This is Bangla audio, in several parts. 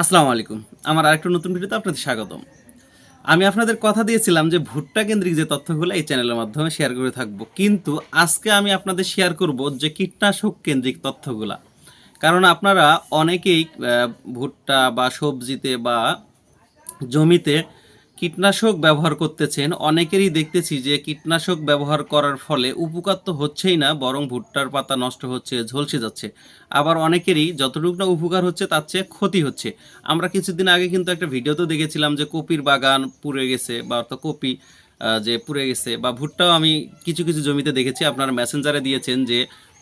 আসসালামু আলাইকুম। আমার আরেকটা নতুন ভিডিওতে আপনাদের স্বাগতম। আমি আপনাদের কথা দিয়েছিলাম যে ভুট্টা কেন্দ্রিক যে তথ্যগুলো এই চ্যানেলের মাধ্যমে শেয়ার করে থাকব। কিন্তু আজকে আমি আপনাদের শেয়ার করব যে কীটনাশক কেন্দ্রিক তথ্যগুলা। কারণ আপনারা অনেকেই ভুট্টা বা সবজিতে বা জমিতে কীটনাশক ব্যবহার করতেছেন। অনেকেরই দেখতেছি যে কীটনাশক ব্যবহার করার ফলে উপকার তো হচ্ছেই না, বরং ভুট্টার পাতা নষ্ট হচ্ছে, ঝলসে যাচ্ছে। আবার অনেকেরই যতটুকু না উপকার হচ্ছে, তার চেয়ে ক্ষতি হচ্ছে। আমরা কিছুদিন আগে কিন্তু একটা ভিডিওতে দেখেছিলাম যে কপির বাগান পুড়ে গেছে, বা অর্থাৎ কপি যে পুড়ে গেছে, বা ভুট্টাও আমি কিছু কিছু জমিতে দেখেছি, আপনারা মেসেঞ্জারে দিয়েছেন যে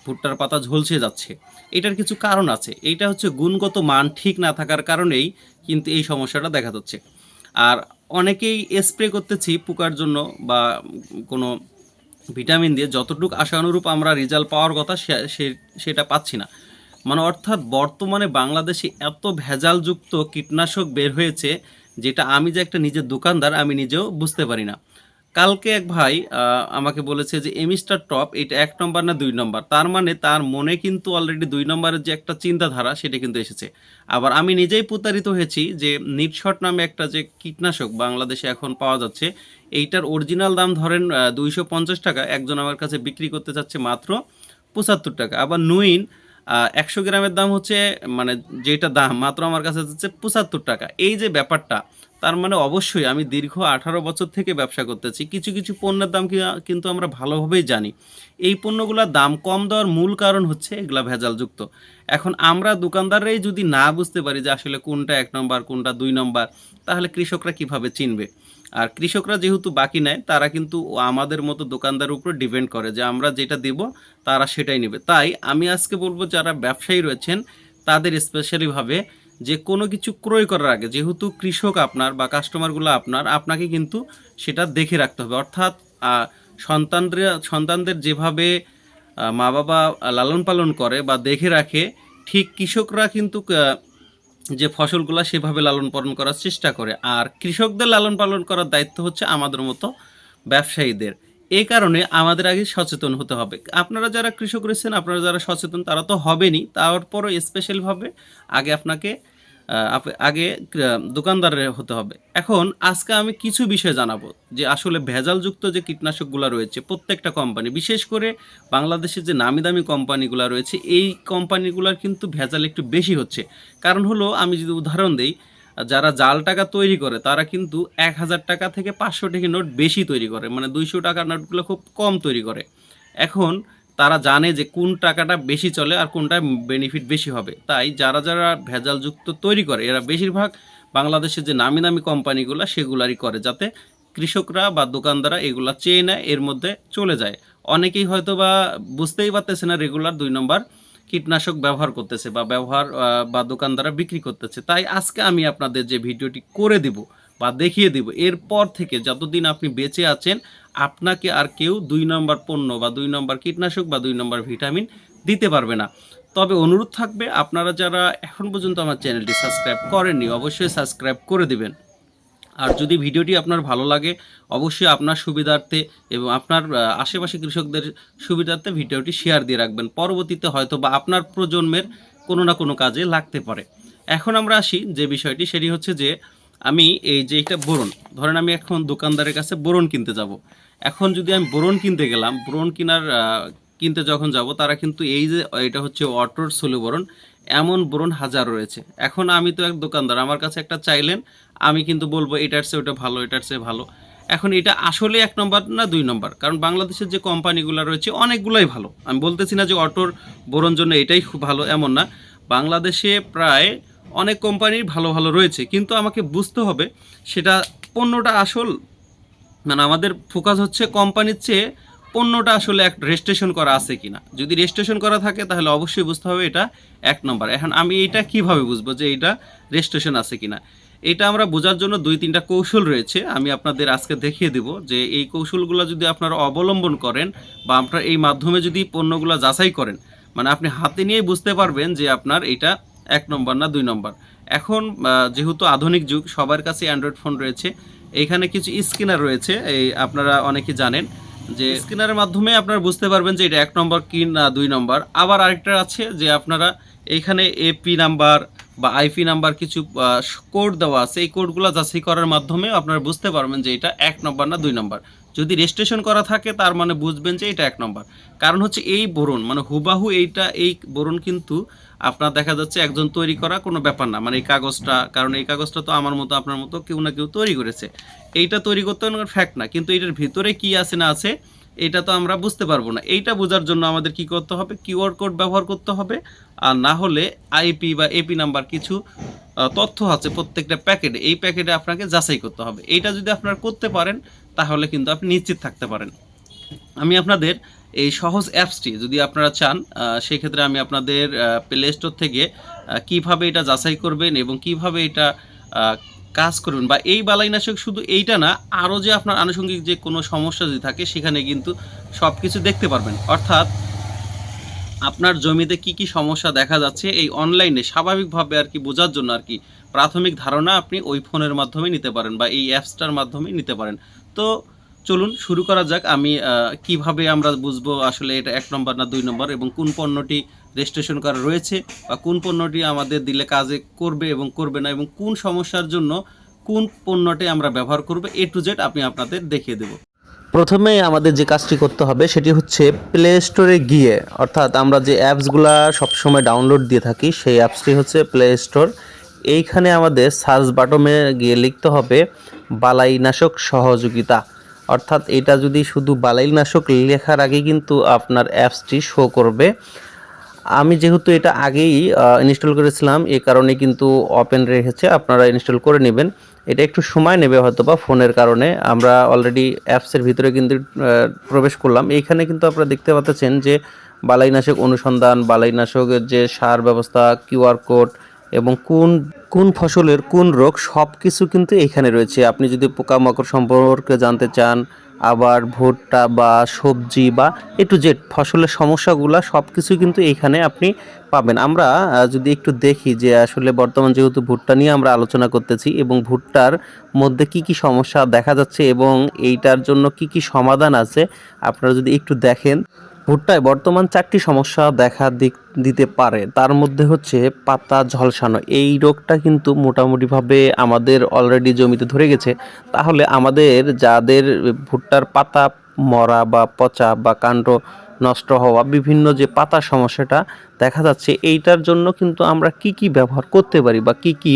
ভুট্টার পাতা ঝলসে যাচ্ছে। এটার কিছু কারণ আছে। এইটা হচ্ছে গুণগত মান ঠিক না থাকার কারণেই কিন্তু এই সমস্যাটা দেখা যাচ্ছে। আর অনেকেই স্প্রে করতেছি পোকার জন্য বা কোনো ভিটামিন দিয়ে। যতটুকু আশানুরূপ আমরা রেজাল্ট পাওয়ার কথা সেটা পাচ্ছি না। মানে অর্থাৎ বর্তমানে বাংলাদেশে এত ভেজালযুক্ত কীটনাশক বের হয়েছে, যেটা আমি যে একটা নিজের দোকানদার, আমি নিজেও বুঝতে পারি না। কালকে এক ভাই আমাকে বলেছে যে এমিস্টার টপ এটা এক নম্বর না দুই নম্বর? তার মানে তার মনে কিন্তু অলরেডি দুই নম্বরের যে একটা চিন্তাধারা, সেটা কিন্তু এসেছে। আবার আমি নিজেই প্রতারিত হয়েছি যে নিটশট নামে একটা যে কীটনাশক বাংলাদেশে এখন পাওয়া যাচ্ছে, এইটার অরিজিনাল দাম ধরেন দুইশো পঞ্চাশ টাকা, একজন আমার কাছে বিক্রি করতে চাচ্ছে মাত্র পঁচাত্তর টাকা। আবার নুইন একশো গ্রামের দাম হচ্ছে মানে যেটা দাম, মাত্র আমার কাছে হচ্ছে পঁচাত্তর টাকা। এই যে ব্যাপারটা, তার মানে অবশ্যই আমি দীর্ঘ আঠারো বছর থেকে ব্যবসা করতেছি। কিছু কিছু পণ্যের দাম কিন্তু আমরা ভালোভাবেই জানি। এই পণ্যগুলোর দাম কম দেওয়ার মূল কারণ হচ্ছে এগুলা ভেজালযুক্ত। এখন আমরা দোকানদাররাই যদি না বুঝতে পারি যে আসলে কোনটা এক নম্বর, কোনটা দুই নম্বর তাহলে কৃষকরা কীভাবে চিনবে? আর কৃষকরা যেহেতু বাকি নেয়, তারা কিন্তু আমাদের মতো দোকানদারের উপর ডিপেন্ড করে যে আমরা যেটা দেব, তারা সেটাই নেবে। তাই আমি আজকে বলব, যারা ব্যবসায়ী রয়েছেন, তাদের স্পেশালিভাবে যে কোনো কিছু ক্রয় করার আগে, যেহেতু কৃষক আপনার বা কাস্টমারগুলো আপনার, আপনাকে কিন্তু সেটা দেখে রাখতে হবে। অর্থাৎ সন্তানদের সন্তানদের যেভাবে মা বাবা লালন পালন করে বা দেখে রাখে, ঠিক কৃষকরা কিন্তু যে ফসলগুলো সেভাবে লালন পালন করার চেষ্টা করে। আর কৃষকদের লালন পালন করার দায়িত্ব হচ্ছে আমাদের মতো ব্যবসায়ীদের। এই কারণে আমাদের আগে সচেতন হতে হবে। আপনারা যারা কৃষক রয়েছেন, আপনারা যারা সচেতন, তারা তো হবেনই। তারপরও স্পেশালভাবে আগে আপনাকে আগে দোকানদারের হতে হবে। এখন আজকে আমি কিছু বিষয় জানাব, যে আসলে ভেজালযুক্ত যে কীটনাশকগুলো রয়েছে প্রত্যেকটা কোম্পানি, বিশেষ করে বাংলাদেশের যে নামি দামি কোম্পানিগুলো রয়েছে, এই কোম্পানিগুলোর কিন্তু ভেজাল একটু বেশি হচ্ছে। কারণ হলো, আমি যদি উদাহরণ দেই, যারা জাল টাকা তৈরি করে, তারা কিন্তু এক হাজার টাকা থেকে পাঁচশো টাকা নোট বেশি তৈরি করে মানে দুইশো টাকার নোটগুলো খুব কম তৈরি করে। এখন তারা জানে যে কোন টাকাটা বেশি চলে আর কোনটা বেনিফিট বেশি হবে। তাই যারা যারা ভেজালযুক্ত তৈরি করে, এরা বেশিরভাগ বাংলাদেশের যে নামি দামি কোম্পানিগুলো সেগুলারই করে যাতে কৃষকরা বা দোকানদাররা এগুলা চেয়ে নেয়, এর মধ্যে চলে যায়। অনেকেই হয়তো বা বুঝতেই পারতেছে না রেগুলার দুই নম্বর কীটনাশক ব্যবহার করতেছে বা ব্যবহার বা দোকানদাররা বিক্রি করতেছে। তাই আজকে আমি আপনাদের যে ভিডিওটি করে দিব বা দেখিয়ে দিব, এরপর থেকে যতদিন আপনি বেঁচে আছেন আপনাকে আর কেউ দুই নম্বর পণ্য বা দুই নম্বর কীটনাশক বা দুই নম্বর ভিটামিন দিতে পারবে না। তবে অনুরোধ থাকবে, আপনারা যারা এখন পর্যন্ত আমার চ্যানেলটি সাবস্ক্রাইব করেননি, অবশ্যই সাবস্ক্রাইব করে দিবেন। আর যদি ভিডিওটি আপনার ভালো লাগে, অবশ্যই আপনার সুবিধার্থে এবং আপনার আশেপাশে কৃষকদের সুবিধার্থে ভিডিওটি শেয়ার দিয়ে রাখবেন। পরবর্তীতে হয়তো বা আপনার প্রজন্মের কোনো না কোনো কাজে লাগতে পারে। এখন আমরা আসি যে বিষয়টি, সেটি হচ্ছে যে আমি এই যে এটা বোরন, ধরেন আমি এখন দোকানদারের কাছে বোরন কিনতে যাব। এখন যদি আমি বোরন কিনতে গেলাম, বোরন কেনার কিনতে যখন যাব, তারা কিন্তু এই যে, এটা হচ্ছে অটোর সোলো বোরন, এমন বোরন হাজার রয়েছে। এখন আমি তো এক দোকানদার, আমার কাছে একটা চাইলেন, আমি কিন্তু বলব, এটার চেয়ে ওটা ভালো, এটার চেয়ে ভালো। এখন এটা আসলে এক নম্বর না দুই নম্বর? কারণ বাংলাদেশের যে কোম্পানিগুলো রয়েছে, অনেকগুলোই ভালো। আমি বলতেছি না যে অটোর বোরন জন্য এটাই খুব ভালো, এমন না। বাংলাদেশে প্রায় অনেক কোম্পানির ভালো ভালো রয়েছে, কিন্তু আমাকে বুঝতে হবে সেটা পণ্যটা আসল মানে আমাদের ফোকাস হচ্ছে কোম্পানির চেয়ে পণ্যটা আসলে এক রেজিস্ট্রেশন করা আছে কি না যদি রেজিস্ট্রেশন করা থাকে, তাহলে অবশ্যই বুঝতে হবে এটা এক নম্বর এখন আমি এটা কীভাবে বুঝব যে এটা রেজিস্ট্রেশন আছে কি না এটা আমরা বোঝার জন্য দুই তিনটা কৌশল রয়েছে, আমি আপনাদের আজকে দেখিয়ে দেব যে এই কৌশলগুলো যদি আপনারা অবলম্বন করেন বা আপনার এই মাধ্যমে যদি পণ্যগুলো যাচাই করেন মানে আপনি হাতে নিয়ে বুঝতে পারবেন যে আপনার এটা এক নম্বর না দুই নম্বর। এখন যেহেতু আধুনিক যুগ, সবার কাছে অ্যান্ড্রয়েড ফোন রয়েছে। এইখানে কিছু স্ক্যানার রয়েছে, এই আপনারা অনেকে জানেন যে স্ক্যানারের মাধ্যমে আপনারা বুঝতে পারবেন যে এটা এক নম্বর কি না দুই নম্বর। আবার আরেকটা আছে যে আপনারা এইখানে এপি নাম্বার বা আইপি নাম্বার কিছু কোড দেওয়া আছে, এই কোডগুলো যাচাই করার মাধ্যমে আপনারা বুঝতে পারবেন যে এটা এক নম্বর না দুই নম্বর। যদি রেজিস্ট্রেশন করা থাকে, তার মানে বুঝবেন যে এটা এক নম্বর। কারণ হচ্ছে এই বরুণ মানে হুবাহু এইটা, এই বরুণ কিন্তু আপনার দেখা যাচ্ছে একজন তৈরি করা কোনো ব্যাপার না। মানে এই কাগজটা, কারণ এই কাগজটা তো আমার মতো, আপনার মতো কেউ না কেউ তৈরি করেছে। এইটা তৈরি করতে ফ্যাক্ট না, কিন্তু এটার ভিতরে কি আছে না আছে এটা তো আমরা বুঝতে পারব না। এইটা বোঝার জন্য আমাদের কি করতে হবে? কিউআর কোড ব্যবহার করতে হবে। আর না হলে আইপি বা এপি নাম্বার কিছু তথ্য আছে প্রত্যেকটা প্যাকেটে। এই প্যাকেটে আপনাকে যাচাই করতে হবে। এইটা যদি আপনারা করতে পারেন, তাহলে কিন্তু আপনি নিশ্চিত থাকতে পারেন। আমি আপনাদের এই সহজ অ্যাপসটি যদি আপনারা চান সেক্ষেত্রে আমি আপনাদের প্লে স্টোর থেকে কীভাবে এটা যাচাই করবেন এবং কীভাবে এটা কাজ করবেন বা এই বালাইনাশক শুধু এইটা না, আরও যে আপনার আনুষঙ্গিক যে কোনো সমস্যা যদি থাকে, সেখানে কিন্তু সব কিছু দেখতে পারবেন। অর্থাৎ আপনার জমিতে কি কি সমস্যা দেখা যাচ্ছে, এই অনলাইনে স্বাভাবিকভাবে আর কি বোঝার জন্য আর কি প্রাথমিক ধারণা আপনি ওই ফোনের মাধ্যমে নিতে পারেন বা এই অ্যাপসটার মাধ্যমে নিতে পারেন। তো চলুন, শুরু করা যাক। আমি কীভাবে আমরা বুঝব আসলে এটা এক নম্বর না দুই নম্বর এবং কোন পণ্যটি রেজিস্ট্রেশন করা রয়েছে বা কোন পণ্যটি আমাদের দিলে কাজে করবে এবং করবে না এবং কোন সমস্যার জন্য কোন পণ্যটি আমরা ব্যবহার করব এ টু জেড আমি আপনাদের দেখিয়ে দেবো। প্রথমে আমাদের যে কাজটি করতে হবে সেটি হচ্ছে প্লে স্টোরে গিয়ে, অর্থাৎ আমরা যে অ্যাপসগুলা সবসময় ডাউনলোড দিয়ে থাকি, সেই অ্যাপসটি হচ্ছে প্লে স্টোর এইখানে আমাদের সার্চ বাটনে গিয়ে লিখতে হবে বালাইনাশক সহযোগিতা। অর্থাৎ এটা যদি শুধু বালাইনাশক লেখার আগে কিন্তু আপনার অ্যাপসটি শো করবে। আমি যেহেতু এটা আগেই ইনস্টল করেছিলাম এই কারণে কিন্তু ওপেন রেখেছে, আপনারা ইনস্টল করে নেবেন। এটা একটু সময় নেবে হয়তো বা ফোনের কারণে। আমরা অলরেডি অ্যাপসের ভিতরে কিন্তু প্রবেশ করলাম। এইখানে কিন্তু আপনারা দেখতে পাচ্ছেন যে বালাইনাশক অনুসন্ধান বালাইনাশকের যে সার ব্যবস্থা কিউআর কোড এবং কোন কোন ফসলের কোন রোগ সব কিছু কিন্তু এখানে রয়েছে। আপনি যদি পোকামাকড় সম্পর্কে জানতে চান আবার ভুট্টা বা সবজি বা একটু যে ফসলের সমস্যাগুলো সব কিছু কিন্তু এইখানে আপনি পাবেন। আমরা যদি একটু দেখি যে আসলে বর্তমান যেহেতু ভুট্টা নিয়ে আমরা আলোচনা করতেছি এবং ভুট্টার মধ্যে কি কি সমস্যা দেখা যাচ্ছে এবং এইটার জন্য কি কি সমাধান আছে, আপনারা যদি একটু দেখেন। ভুট্টায় বর্তমান চারটি সমস্যা দেখা দিক দিতে পারে। তার মধ্যে হচ্ছে পাতা ঝলসানো। এই রোগটা কিন্তু মোটামুটিভাবে আমাদের অলরেডি জমিতে ধরে গেছে। তাহলে আমাদের যাদের ভুট্টার পাতা মরা বা পচা বা কাণ্ড নষ্ট হওয়া, বিভিন্ন যে পাতা সমস্যাটা দেখা যাচ্ছে এইটার জন্য কিন্তু আমরা কি কি ব্যবহার করতে পারি বা কি কি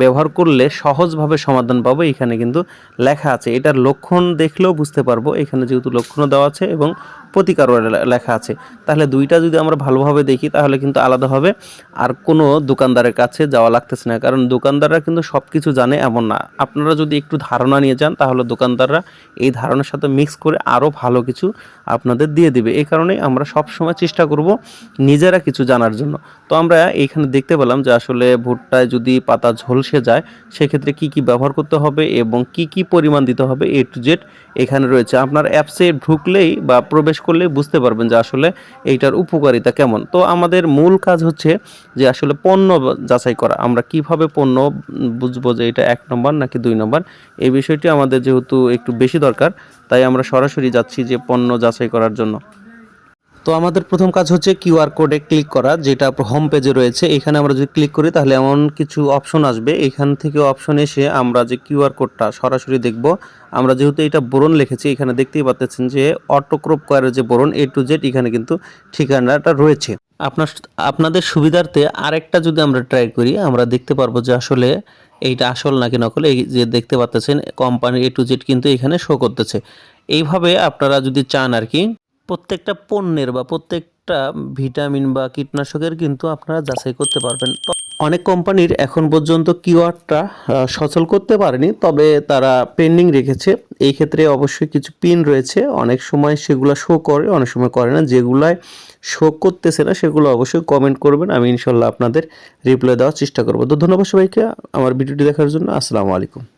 ব্যবহার করলে সহজভাবে সমাধান পাবো, এখানে কিন্তু লেখা আছে। এটার লক্ষণ দেখলেও বুঝতে পারব, এখানে যেহেতু লক্ষণও দেওয়া আছে এবং প্রতিকারও লেখা আছে। তাহলে দুইটা যদি আমরা ভালোভাবে দেখি, তাহলে কিন্তু আলাদা হবে। আর কোনো দোকানদারের কাছে যাওয়া লাগতেছে না, কারণ দোকানদাররা কিন্তু সব কিছু জানে এমন না। আপনারা যদি একটু ধারণা নিয়ে যান, তাহলে দোকানদাররা এই ধারণার সাথে মিক্স করে আরও ভালো কিছু আপনাদের দিয়ে দিবে। এই কারণেই আমরা সব সময় চেষ্টা করব নিজেরা কিছু জানার জন্য। তো আমরা এইখানে দেখতে পেলাম যে আসলে ভুট্টায় যদি পাতা ঝলসে যায়, সেক্ষেত্রে কি কি ব্যবহার করতে হবে এবং কি কি পরিমাণ দিতে হবে এ টু জেড এখানে রয়েছে। আপনার অ্যাপসে ঢুকলেই বা প্রবেশ করলেই বুঝতে পারবেন যে আসলে এইটার উপকারিতা কেমন। তো আমাদের মূল কাজ হচ্ছে যে আসলে পণ্য যাচাই করা। আমরা কীভাবে পণ্য বুঝব যে এটা এক নম্বর নাকি দুই নম্বর? এই বিষয়টি আমাদের যেহেতু একটু বেশি দরকার, তাই আমরা সরাসরি যাচ্ছি যে পণ্য যাচাই করার জন্য। তো আমাদের প্রথম কাজ হচ্ছে কিউআর কোডে ক্লিক করা, যেটা হোম পেজে রয়েছে। এখানে আমরা যদি ক্লিক করি, তাহলে এমন কিছু অপশন আসবে। এখান থেকে অপশন এসে আমরা যে কিউআর কোডটা সরাসরি দেখব। আমরা যেহেতু এটা বোরন লিখেছি, এখানে দেখতেই পাচ্ছেন যে অটোক্রপ করার যে বোরন এ টু জেড এখানে কিন্তু ঠিকানাটা রয়েছে। আপনার আপনাদের সুবিধার্থে আরেকটা যদি আমরা ট্রাই করি, আমরা দেখতে পারব যে আসলে এইটা আসল নাকি নকল। এই যে দেখতে পাচ্ছেন কোম্পানি এ টু জেড কিন্তু এখানে শো করতেছে। এইভাবে আপনারা যদি চান আর কি প্রত্যেকটা পণ্যের বা প্রত্যেকটা ভিটামিন বা কীটনাশকের কিন্তু আপনারা যাচাই করতে পারবেন। অনেক কোম্পানির এখন পর্যন্ত কিওয়ার্ডটা সচল করতে পারেনি, তবে তারা পেন্ডিং রেখেছে। এই ক্ষেত্রে অবশ্যই কিছু পিন রয়েছে, অনেক সময় সেগুলো শো করে, অনেক সময় করে না। যেগুলায় শো করতেছে না, সেগুলো অবশ্যই কমেন্ট করবেন, আমি ইনশাল্লাহ আপনাদের রিপ্লাই দেওয়ার চেষ্টা করব। তো ধন্যবাদ সবাইকে আমার ভিডিওটি দেখার জন্য, আসসালামু আলাইকুম।